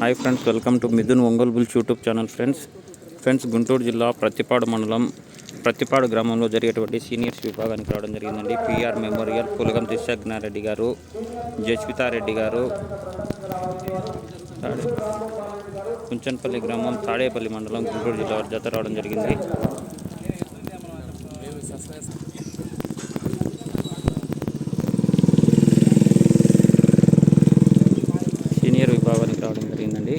Hi friends welcome to Mithun Ongole bulls YouTube channel friends. Friends Guntur జిల్లా ప్రతిపాడు మండలం ప్రతిపాడు గ్రామంలో జరిగేటువంటి సీనియర్స్ విభాగానికి రావడం జరిగిందండి. పిఆర్ మెమోరియల్ పులగం దిశాజ్ఞారెడ్డి గారు జస్వితారెడ్డి గారు కుంచన్పల్లి గ్రామం తాడేపల్లి మండలం గుంటూరు జిల్లా వారి జత రావడం జరిగింది సీనియర్ విభాగానికి రావడం జరిగిందండి.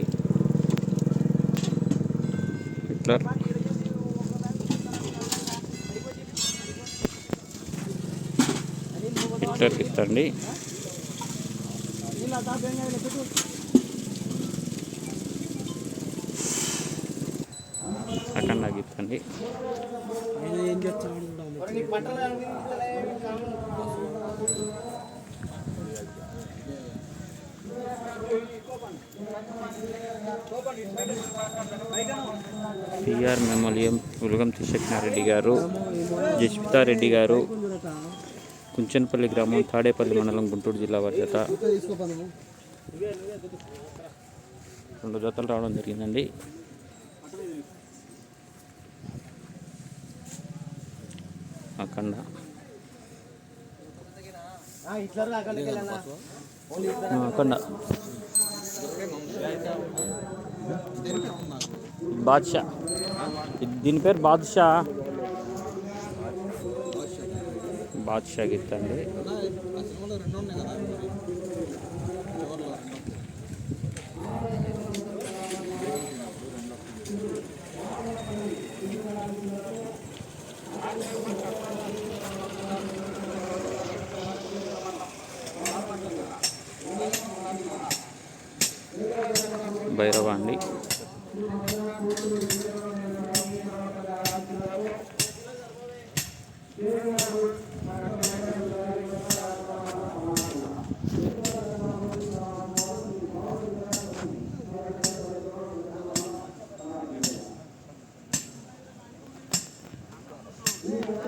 హిట్లర్. హిట్లర్కి ఇస్తండి అఖండాకి ఇస్తండి ఏం పిఆర్ మెమోలియం పులగం త్రిశక్నారెడ్డి గారు జస్వితారెడ్డి గారు కుంచన్పల్లి గ్రామం తాడేపల్లి మండలం గుంటూరు జిల్లా వారి జత. రెండు జతలు రావడం జరిగిందండి. అఖండ ఆ, అఖండ బాద్షా ఇది- దీని పేరు బాద్షా బాద్షా గిత్త అండి భైరవ అండి Yeah.